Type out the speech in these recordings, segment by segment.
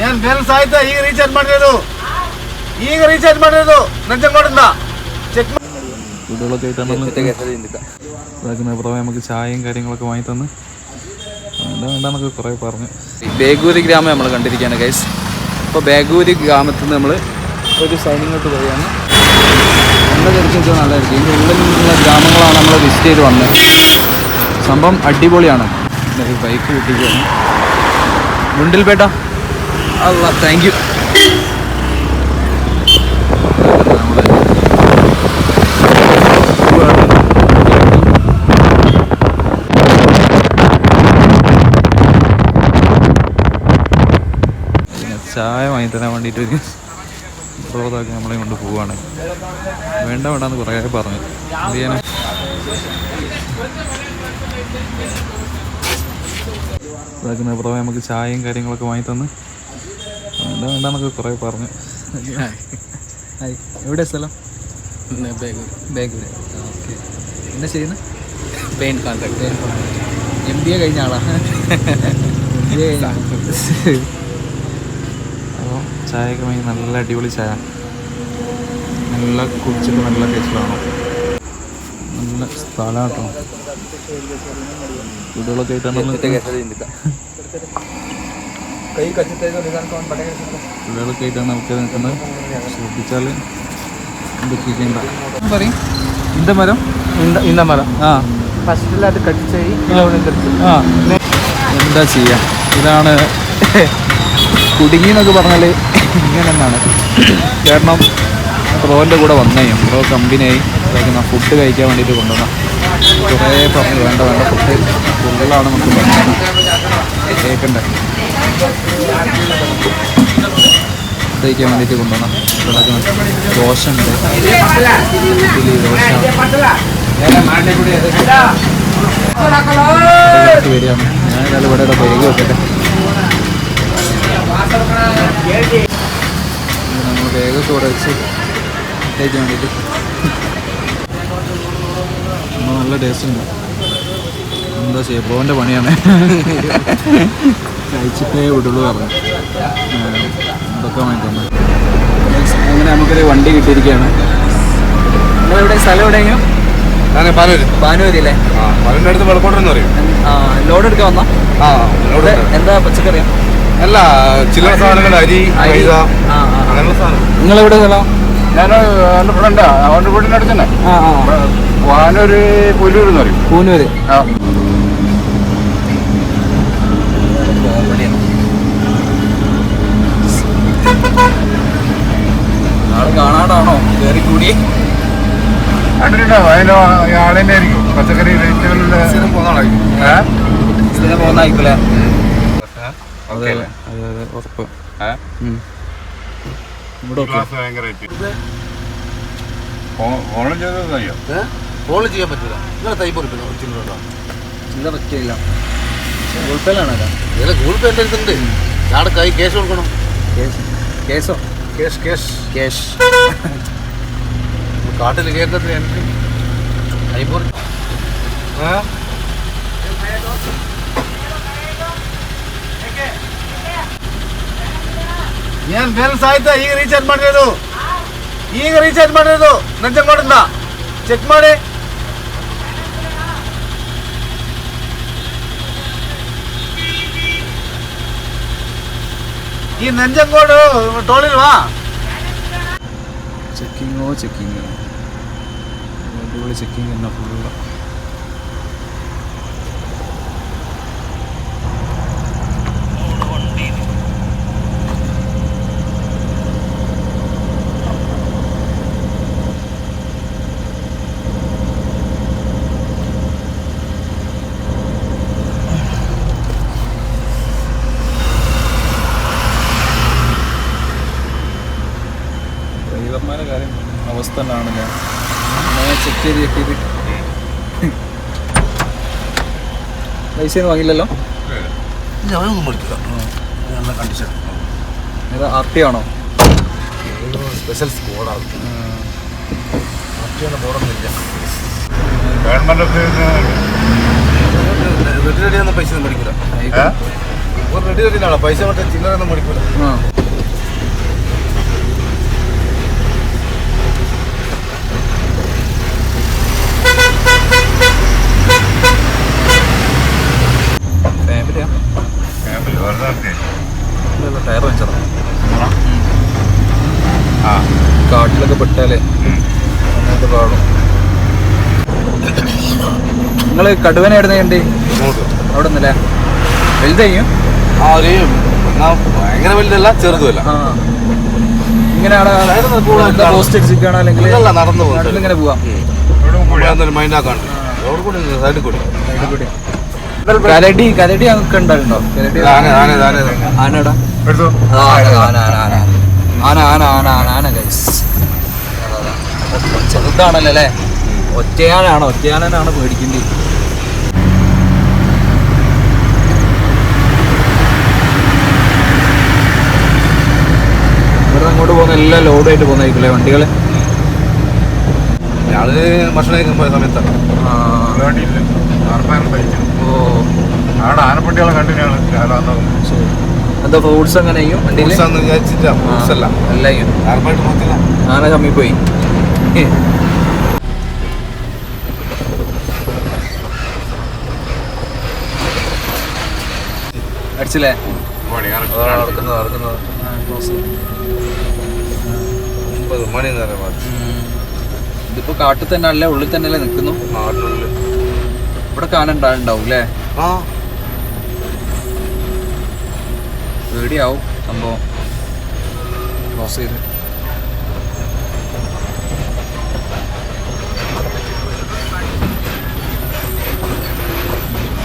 ಏನ್ ಬ್ಯಾಲೆನ್ಸ್ ಆಯ್ತಾ ಈಗ ರೀಚಾರ್ಜ್ ಮಾಡಿರೋದು ಈಗ ರೀಚಾರ್ಜ್ ಮಾಡಿರೋದು ನಂಜಂಗೋಡಿಂದ ಚೆಕ್ വീടുകളൊക്കെ ആയിട്ടാണ് ഇതാക്കുന്ന പുറമെ നമുക്ക് ചായയും കാര്യങ്ങളൊക്കെ വാങ്ങി തന്ന് വേണ്ട വേണ്ടെന്നൊക്കെ കുറേ പറഞ്ഞു ബേഗൂരി ഗ്രാമം നമ്മൾ കണ്ടിരിക്കുകയാണ് ഗൈസ് അപ്പോൾ ബേഗൂരി ഗ്രാമത്തിൽ നിന്ന് നമ്മൾ ഒരു സൈനിങ് ഔട്ട് പോവുകയാണ് നല്ല തിരക്ക് വെച്ചാൽ നല്ലതായിരിക്കും ഇതിൻ്റെ ഉള്ളിൽ നിന്നുള്ള ഗ്രാമങ്ങളാണ് നമ്മൾ വിസിറ്റ് ചെയ്ത് വന്നത് സംഭവം അടിപൊളിയാണ് ഒരു ബൈക്ക് കിട്ടിയിരിക്കുകയാണ് ഗുണ്ടിൽപേട്ട അല്ല താങ്ക് യു ചായ വാങ്ങി തരാൻ വേണ്ടിയിട്ട് ഒരു പ്രോതാക്കി നമ്മളെ കൊണ്ട് പോവാണ്. വേണ്ട വേണ്ടെന്ന് കുറേ പറഞ്ഞു. എന്ത് ചെയ്യാനാ? ഇതാക്കുന്ന പുറമെ നമുക്ക് ചായയും കാര്യങ്ങളൊക്കെ വാങ്ങി തന്ന്. വേണ്ട വേണ്ടെന്നൊക്കെ കുറേ പറഞ്ഞു. ഹായ്. എവിടെ സ്ഥലം? ബാംഗ്ലൂർ. ബാംഗ്ലൂർ ഓക്കെ. എന്നാ ചെയ്യുന്നത് paint contract. Paint contract. M B A കഴിഞ്ഞ ആളാ. എം ബി എ കഴിഞ്ഞ അപ്പോൾ ചായയൊക്കെ വാങ്ങി നല്ല അടിപൊളി ചായ. നല്ല കുടിച്ചിട്ട് നല്ല ടേസ്റ്റിലാണോ നല്ല സ്ഥലം കേട്ടോ വീടുകളൊക്കെ കൈ കച്ചിത്തേക്ക് നമുക്ക് നിൽക്കുന്നത്. ശ്രദ്ധിച്ചാൽ ഇന്ത മരം? ഇന്ത മരം. ആ. ഫസ്റ്റിൽ അത് കട്ട് ആ. എന്താ ചെയ്യാ? ഇതാണ് കുടുങ്ങി എന്നൊക്കെ പറഞ്ഞാൽ ഇങ്ങനെ എന്നാണ് കാരണം ബ്രോന്റെ കൂടെ വന്നേ ബ്രോ കമ്പനിയായി. കഴിക്കുന്ന ഫുഡ് കഴിക്കാൻ വേണ്ടിയിട്ട് കൊണ്ടുവന്ന. കുറേ പറഞ്ഞു വേണ്ട വേണ്ട ഫുഡ് ഫുള്ളാണ് നമുക്ക് കേൾക്കണ്ടേ കഴിക്കാൻ വേണ്ടിയിട്ട് കൊണ്ടുവന്ന ദോശ. ഉണ്ട് വരികയാണ്. ഞാൻ ഏതായാലും ഇവിടെ ഇവിടെ ബേഗ് വെക്കട്ടെ. നമ്മൾ ബേഗൊക്കെ ഇവിടെ വെച്ച് കഴിക്കാൻ വേണ്ടിയിട്ട്. നല്ല ടേസ്റ്റ് ഉണ്ട്. എന്താ ചെയ്യുക ബ്രോന്റെ പണിയാണ്. കഴിച്ചിട്ടേ വിടുള്ളൂ പറഞ്ഞു. ഇതൊക്കെ വാങ്ങി തന്നെ അങ്ങനെ നമുക്കൊരു വണ്ടി കിട്ടിയിരിക്കുകയാണ്. നിങ്ങളെവിടെ സ്ഥലം എവിടെയെങ്കിലും ഞാൻ അടുത്ത് പറയും. ആ ലോഡ് എടുക്കാൻ വന്നാ? ആ എന്താ പച്ചക്കറിയാ? അല്ല സാധനങ്ങൾ അരി അങ്ങനെയുള്ള സാധനം. നിങ്ങളെവിടെ സ്ഥലം? ഞാൻ എന്റെ ഫ്രണ്ടാ അവന്റെ വീടിന്റെ അടുത്ത് തന്നെ. ആ ആ. വാനൊരു പുല്ലൂർ എന്ന് പറയും. പൂനൂര്. ആ. കൂടി കണ്ടിട്ടുണ്ടാവും അതിന്റെ ആളെന്നെ ആയിരിക്കും. പച്ചക്കറി റേറ്റുകളിൽ ഓക്കെ അല്ലേ? അതെ അതെ ഉറപ്പ്. ചെയ്തത് ചെയ്യാൻ പറ്റില്ല നിങ്ങളെ തൈ പൊറിപ്പില്ല ചില്ലറ ചില്ല പറ്റില്ല ഉൾപ്പേലാണല്ലോ ഇതിലെ ഗൂഗിൾ പേ എന്റെ അടുത്തുണ്ട്. ഞാൻ കൈ ക്യാഷ് കൊടുക്കണം. കേസോ കേസ് കേസ് കേഷ് കാട്ടിൽ കയറ്റത്തിൽ എനിക്ക് തൈ പൊറി ಏನ್ ಬ್ಯಾಲೆನ್ಸ್ ಆಯ್ತಾ ಈಗ ರೀಚಾರ್ಜ್ ಮಾಡಿರೋದು ಈಗ ರೀಚಾರ್ಜ್ ಮಾಡಿರೋದು ನಂಜಂಗೋಡಿಂದ ಚೆಕ್ ಮಾಡಿ ಈ ನಂಜಂಗೋಡು ಟೋಳಿಲ್ವಾ ചെക്കിങ്ങോ ചെക്കിങ്ങോ. അടിപൊളി ചെക്കിങ് തന്നെ ഫുള്ള് ശരി കിട്ടിയത് പൈസയൊന്നും വാങ്ങില്ലല്ലോ ഞാനൊന്നും മേടിക്കില്ല. നല്ല കണ്ടീഷൻ ഏതാ ആർ ടി ആണോ? സ്പെഷ്യൽ സ്കോഡാണ് ആർ ടി ആണ് ബോർഡൊന്നുമില്ല ഗവൺമെന്റ് റെഡി റെഡിയാകുന്ന പൈസ ഒന്നും മേടിക്കില്ല റെഡി റെഡിയാണോ പൈസ മറ്റേ ചില്ലറൊന്നും മേടിക്കില്ല നിങ്ങൾ കടുവന ഇടുന്നുണ്ട് അവിടെ നിന്നല്ലേ വലുതയും ആ ഭയങ്കര വലുതല്ല ചെറുതുമല്ല. ഇങ്ങനെയാണ് പോസ്റ്റ് അല്ലെങ്കിൽ നടന്നു ഇങ്ങനെ കൂടി കൂടി. ഒറ്റയാനാണ് ഒറ്റയാനാണ് പേടിക്കേണ്ടി. അങ്ങോട്ട് പോകുന്ന എല്ലാം ലോഡായിട്ട് പോകുന്നതായിരിക്കില്ലേ വണ്ടികൾ? ഞാൾ ഭക്ഷണം കഴിക്കാൻ പോയ സമയത്താണ്. ഓ. അവിടെ ആനപ്പട്ടികളെ കണ്ടിനാണ് രാവിലെ ശരി. എന്താ ഫ്രൂട്ട്സ് അങ്ങനെ ഫ്രൂട്ട്സ് അല്ല. ആന കമ്മി പോയി. അടിച്ചില്ലേ? നടക്കുന്നത് നടക്കുന്നത്. മണി നേരം ഇതിപ്പോ കാട്ടിൽ തന്നെ അല്ലേ? ഉള്ളിൽ തന്നെ അല്ലേ നിൽക്കുന്നു? നാട്ടിനുള്ളിൽ ഇവിടെ കാണണ്ടാവും അല്ലേ? ആ. പേടിയാവും സംഭവം. ക്രോസ് ചെയ്ത്.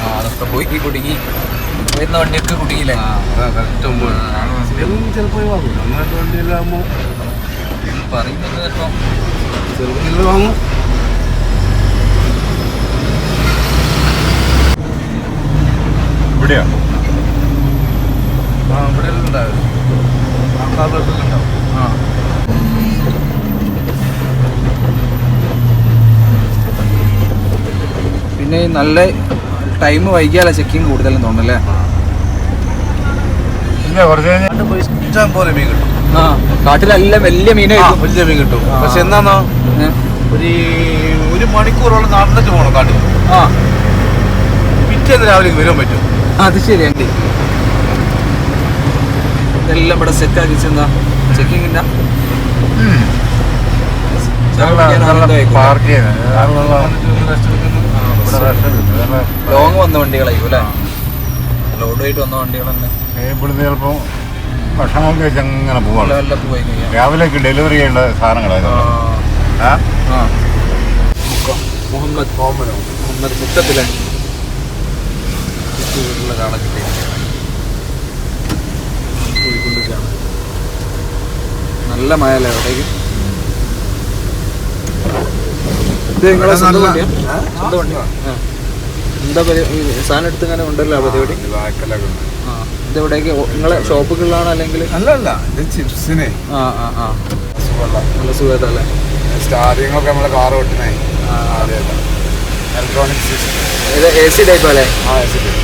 ആ അതൊക്കെ പോയി. കുടുങ്ങി. വരുന്ന വണ്ടിയൊക്കെ കുടുങ്ങിയില്ലേ? കറക്റ്റ് ചിലപ്പോൾ നന്നായിട്ട് വണ്ടിയിലാകുമ്പോൾ പറയുന്നത് ചിലപ്പം ചെറുതിൽ വാങ്ങും. ഇവിടെയാ? ആ ഇവിടെ ഉണ്ടാവും. ഉണ്ടാവും. ആ. പിന്നെ നല്ല ടൈം വൈകിയാലേ ചെക്കിങ് കൂടുതലും തോന്നുന്നല്ലേ ഇല്ല കുറച്ച് ഇഷ്ടം പോലെ മീൻ കിട്ടും. കാട്ടിലെല്ലാം വലിയ മീനായിരിക്കും വലിയ മീൻ കിട്ടും. പക്ഷെ എന്താണോ? ഒരു ഒരു മണിക്കൂറോളം നടന്നിട്ട് പോകണം കാട്ടിൽ. ആ. പിറ്റേന്ന് രാവിലെ വരാൻ പറ്റും. അത് ശരിയാണ്ടി ഇതെല്ലാം ഇവിടെ സെറ്റ് ആക്കി ചെന്നാ ചെക്കിംഗ് ഇല്ല. ലോങ് വന്ന വണ്ടികളായിരിക്കും അല്ലേ? ലോഡ് ആയിട്ട് വന്ന വണ്ടികൾ തന്നെ ഇവിടുന്ന് ചിലപ്പോൾ ഭക്ഷണം കഴിച്ച് അങ്ങനെ പോവാണ്. രാവിലേക്ക് ഡെലിവറി ചെയ്യേണ്ട സാധനങ്ങളായിരുന്നു മുഹമ്മദ് നല്ല മഴ അല്ലേ നിങ്ങളെ സ്വന്തം സ്വന്തം എന്താ പരിപാടി സാധനം എടുത്ത് ഇങ്ങനെ കൊണ്ടുവരില്ല പരിപാടി? ആ ഇതെവിടേക്ക്? നിങ്ങളെ ഷോപ്പുകളിലാണോ അല്ലെങ്കിൽ? അല്ലല്ല ഇത് ചിപ്സിനെ. ആ ആ ആ. നല്ല സുഖമായിട്ടല്ലേ സ്റ്റാർട്ടിങ്ങൊക്കെ നമ്മളെ കാർ ഓട്ടണേ അതെ അതെ ഇലക്ട്രോണിക്സ് ഏ സി ടൈപ്പ് അല്ലേ? ആ എ സി ടൈപ്പ്.